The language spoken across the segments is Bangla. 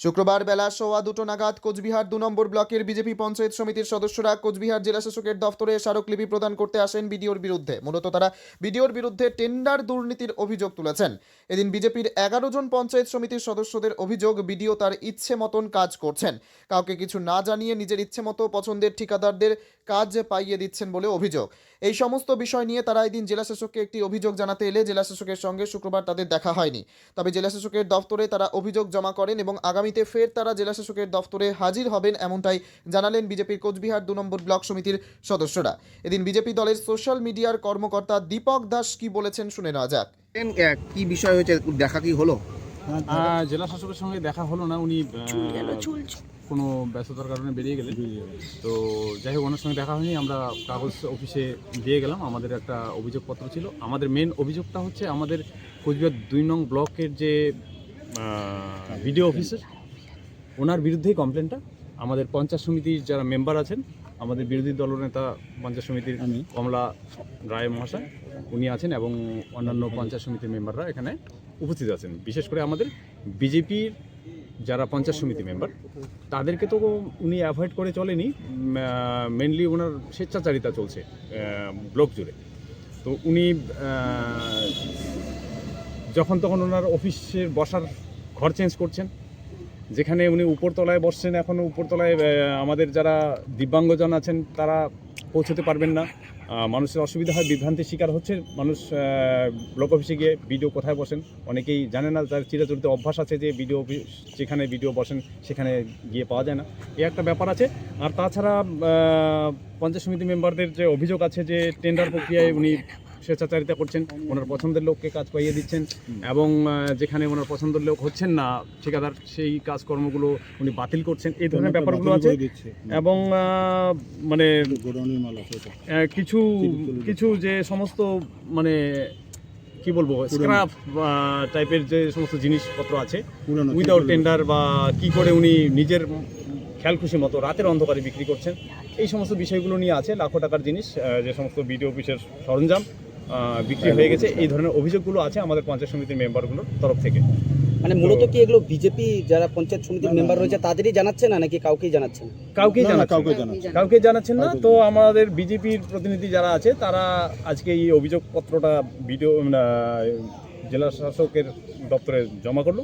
শুক্রবার বেলা সোয়া দুটো নাগাদ কোচবিহার দু নম্বর ব্লকের বিজেপি পঞ্চায়েত সমিতির সদস্যরা কোচবিহার জেলাশাসকের দফতরে স্মারকলিপি প্রদান করতে আসেন বিডিওর বিরুদ্ধে। মূলত তারা বিডিওর বিরুদ্ধে টেন্ডার দুর্নীতির অভিযোগ তুলেছেন। এদিন বিজেপির এগারো জন পঞ্চায়েত সমিতির সদস্যদের অভিযোগ বিডিও তার ইচ্ছে মতন কাজ করছেন। কাউকে কিছু না জানিয়ে নিজের ইচ্ছে মতো পছন্দের ঠিকাদারদের কাজ পাইয়ে দিচ্ছেন বলে অভিযোগ। এই সমস্ত বিষয় নিয়ে তারা এদিন জেলা শাসককে একটি অভিযোগ জানাতে এলে জেলা শাসকের সঙ্গে শুক্রবার তাদের দেখা হয়নি। তবে জেলা শাসকের দফতরে তারা অভিযোগ জমা করেন এবং আগামীতে ফের তারা জেলা শাসকের দফতরে হাজির হবেন এমনটাই জানালেন বিজেপির কোচবিহার দু নম্বর ব্লক সমিতির সদস্যরা। এদিন বিজেপি দলের সোশ্যাল মিডিয়ার কর্মকর্তা দীপক দাস কি বলেছেন শুনে নেওয়া যাক। কি বিষয় হয়েছে? দেখা কি হলো? জেলা শাসকের সঙ্গে দেখা হলো না উনি কোনো ব্যস্ততার কারণে বেরিয়ে গেলেন। তো যাই হোক ওনার সঙ্গে দেখা হয়নি আমরা কাগজ অফিসে দিয়ে গেলাম আমাদের একটা অভিযোগপত্র ছিল। আমাদের মেন অভিযোগটা হচ্ছে আমাদের কোচবিহার দুই নং ব্লকের যে ভিডিও অফিসার ওনার বিরুদ্ধেই কমপ্লেনটা। আমাদের পঞ্চায়েত সমিতির যারা মেম্বার আছেন আমাদের বিরোধী দলনেতা পঞ্চায়েত সমিতির কমলা রায় মহাশয় উনি আছেন এবং অন্যান্য পঞ্চায়েত সমিতির মেম্বাররা এখানে। উপস্থিত আছেন। বিশেষ করে আমাদের বিজেপির যারা পঞ্চায়েত সমিতি মেম্বার, তাদেরকে তো উনি অ্যাভয়েড করে চলেনি। মেনলি ওনার স্বেচ্ছাচারিতা চলছে ব্লক জুড়ে। তো উনি যখন তখন ওনার অফিসের বসার ঘর চেঞ্জ করছেন। যেখানে উনি উপরতলায় বসছেন, এখন উপরতলায় আমাদের যারা দিব্যাঙ্গজন আছেন, তারা পৌঁছতে পারবেন না। মানুষের অসুবিধা হয়, বিভ্রান্তির শিকার হচ্ছে, মানুষ ব্লক অফিসে গিয়ে বিডিও কোথায় বসেন? অনেকেই জানে না, তার চিরাচরিত অভ্যাস আছে যে বিডিও অফিস যেখানে বিডিও বসেন, সেখানে গিয়ে পাওয়া যায় না। এই একটা ব্যাপার আছে। আর তাছাড়া পঞ্চায়েত সমিতি মেম্বারদের যে অভিযোগ আছে যে টেন্ডার প্রক্রিয়ায় উনি স্বেচ্ছাচারিতা করছেন ওনার পছন্দের লোককে কাজ পাইয়ে দিচ্ছেন এবং যেখানে ওনার পছন্দের লোক হচ্ছেন না ঠিকাদার সেই কাজকর্মগুলো উনি বাতিল করছেন এই ধরনের ব্যাপারগুলো আছে। এবং মানে কিছু কিছু যে সমস্ত মানে কি বলব স্ক্রাপ টাইপের যে সমস্ত জিনিসপত্র আছে উইদাউট টেন্ডার বা কি করে উনি নিজের খেয়াল খুশি মতো রাতের অন্ধকারে বিক্রি করছেন এই সমস্ত বিষয়গুলো নিয়ে আছে লাখো টাকার জিনিস যে সমস্ত বিডিও অফিসের সরঞ্জাম বিক্রি হয়ে গেছে। এই ধরনের অভিযোগগুলো আছে আমাদের পঞ্চায়েত সমিতির মেম্বারগুলোর তরফ থেকে। মানে মূলত কি এগুলো বিজেপি যারা পঞ্চায়েত সমিতির মেম্বার রয়েছে তাদেরই জানাচ্ছে না নাকি কাউকেই জানাচ্ছেন? কাউকেই জানাচ্ছেন না। কাউকে জানাচ্ছেন না। তো আমাদের বিজেপির প্রতিনিধি যারা আছে তারা আজকে এই অভিযোগপত্রটা ভিডিও জেলা শাসকের দপ্তরে জমা করল।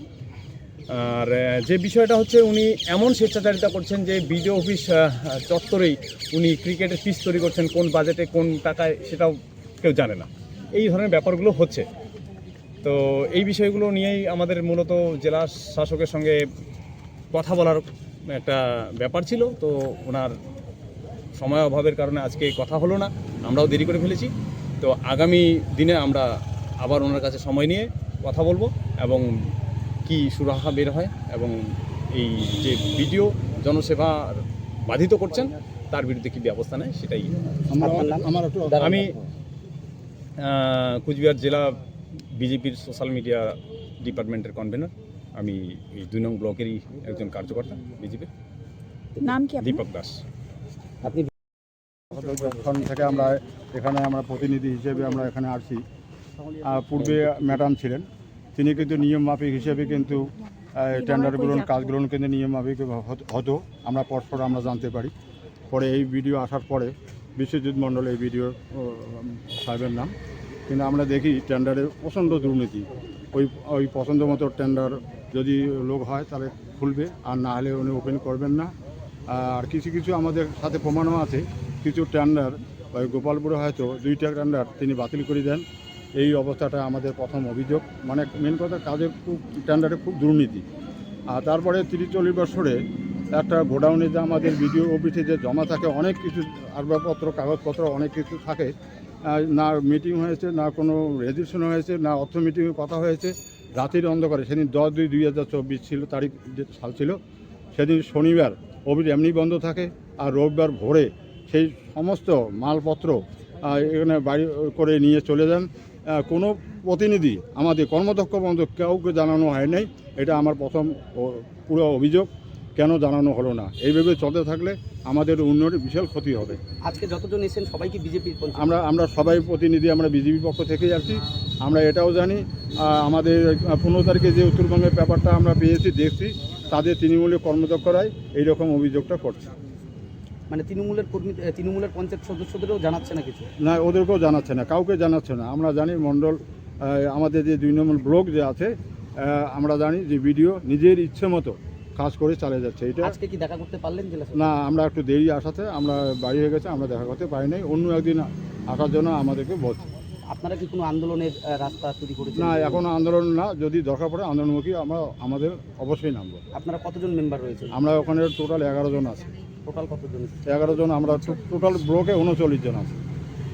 আর যে বিষয়টা হচ্ছে উনি এমন স্বেচ্ছাচারিতা করছেন যে বিডিও অফিস চত্বরেই উনি ক্রিকেটের পিচ তৈরি করছেন কোন বাজেটে কোন টাকায় সেটাও কেউ জানে না। এই ধরনের ব্যাপারগুলো হচ্ছে। তো এই বিষয়গুলো নিয়েই আমাদের মূলত জেলা শাসকের সঙ্গে কথা বলার একটা ব্যাপার ছিল। তো ওনার সময় অভাবের কারণে আজকে কথা হলো না। আমরাও দেরি করে ফেলেছি। তো আগামী দিনে আমরা আবার ওনার কাছে সময় নিয়ে কথা বলব এবং কি সুরাহা বের হয় এবং এই যে ভিডিও জনসেবা বাধিত করছেন তার বিরুদ্ধে কি ব্যবস্থা নেয় সেটাই আমি কুচবিহার জেলা বিজেপির সোশ্যাল মিডিয়া ডিপার্টমেন্টের কনভেনর আমি এই দুই নং ব্লকেরই একজন কার্যকর্তা বিজেপির নাম কি দীপক দাস। আপনি যখন থেকে আমরা এখানে আমরা প্রতিনিধি হিসেবে আমরা এখানে আসছি। পূর্বে ম্যাডাম ছিলেন। তিনি কিন্তু নিয়ম মাফিক হিসেবে কিন্তু টেন্ডারগুলো কাজগুলো কিন্তু নিয়ম মাফিক হতো আমরা পরস্পর আমরা জানতে পারি। পরে এই ভিডিও আসার পরে বিশ্বজিৎ মণ্ডল এই ভিডিও সাহেবের নাম। কিন্তু আমরা দেখি টেন্ডারে প্রচণ্ড দুর্নীতি। ওই ওই পছন্দ মতো টেন্ডার যদি লোক হয় তাহলে খুলবে, আর না হলে উনি ওপেন করবেন না। আর কিছু কিছু আমাদের সাথে প্রমাণও আছে। কিছু টেন্ডার, ওই গোপালপুরে হয়তো দুইটা টেন্ডার তিনি বাতিল করে দেন। এই অবস্থাটা আমাদের প্রথম অভিযোগ। মানে মেন কথা, কাজের খুব টেন্ডারে খুব দুর্নীতি। আর তারপরে তিরিশ, চল্লিশ বছরে একটা গোডাউনে যে আমাদের বিডিও অফিসে যে জমা থাকে, অনেক কিছু আসবাবপত্র, কাগজপত্র, অনেক কিছু থাকে। না মিটিং হয়েছে, না কোনো রেজিস্ট্রেশন হয়েছে, না অর্থ মিটিংয়ে কথা হয়েছে। রাতের অন্ধকারে, সেদিন দশ দুই দুই হাজার চব্বিশ ছিল, তারিখ যে সাল ছিল, সেদিন শনিবার অফিস এমনি বন্ধ থাকে আর রবিবার ভোরে সেই সমস্ত মালপত্র এখানে বাড়ি করে নিয়ে চলে যান। কোনো প্রতিনিধি, আমাদের কর্মদক্ষ বন্ধ, কাউকে জানানো হয় নাই। এটা আমার প্রথম পুরো অভিযোগ। কেন জানানো হলো না? এইভাবে চলতে থাকলে আমাদের উন্নয়নের বিশাল ক্ষতি হবে। আজকে যতজন এসেছেন সবাই কি বিজেপির আমরা আমরা সবাই প্রতিনিধি আমরা বিজেপি পক্ষ থেকে যাচ্ছি আমরা এটাও জানি। আমাদের পনেরো তারিখে যে উত্তরবঙ্গের ব্যাপারটা আমরা পেয়েছি দেখছি তাদের তৃণমূলের কর্মদক্ষরাই এইরকম অভিযোগটা করছে। মানে তৃণমূলের কর্মী তৃণমূলের পঞ্চায়েত সদস্যদেরও জানাচ্ছে না কিছু? না ওদেরকেও জানাচ্ছে না কাউকে জানাচ্ছে না। আমরা জানি মণ্ডল আমাদের যে দুই নম্বর ব্লক যে আছে আমরা জানি যে ভিডিও নিজের ইচ্ছে মতো কাজ করে চালিয়ে যাচ্ছে এটা আজকে কি দেখা করতে পারলেন না আমরা একটু দেরি আসাতে আমরা বাড়ি হয়ে গেছে আমরা দেখা করতে পারি নাই অন্য একদিন আসার জন্য আমাদেরকে বলছে। আপনারা কি কোনো আন্দোলনের রাস্তা তৈরি করেছেন? না এখন আন্দোলন না যদি দরকার পড়ে আন্দোলনমুখী আমরা আমাদের অবশ্যই নামবো। আপনারা কতজন মেম্বার রয়েছে আমরা ওখানে টোটাল এগারো জন আছি। টোটাল কতজন? এগারো জন আমরা টোটাল ব্লকে উনচল্লিশ জন আছি।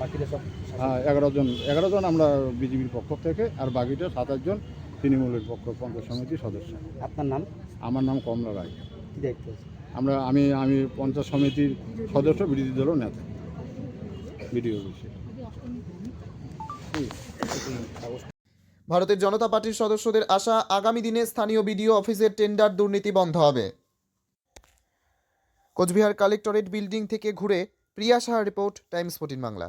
বাকিরা সব হ্যাঁ এগারো জন এগারো জন আমরা বিজেপির পক্ষ থেকে আর বাকিটা সাতাশ জন তৃণমূলের পক্ষ পঞ্চায়েত সমিতির সদস্য। আপনার নাম? আমার নাম কমলা রায়। কি আমরা আমি আমি পঞ্চায়েত সমিতির সদস্য বিরোধী দলের নেতা। বিডিও অফিসে। ভারতের জনতা পার্টির সদস্যদের আশা আগামী দিনে স্থানীয় বিডিও অফিসের টেন্ডার দুর্নীতি বন্ধ হবে। কোচবিহার কালেক্টরেট বিল্ডিং থেকে ঘুরে Priya Saha report Times fourteen Bangla.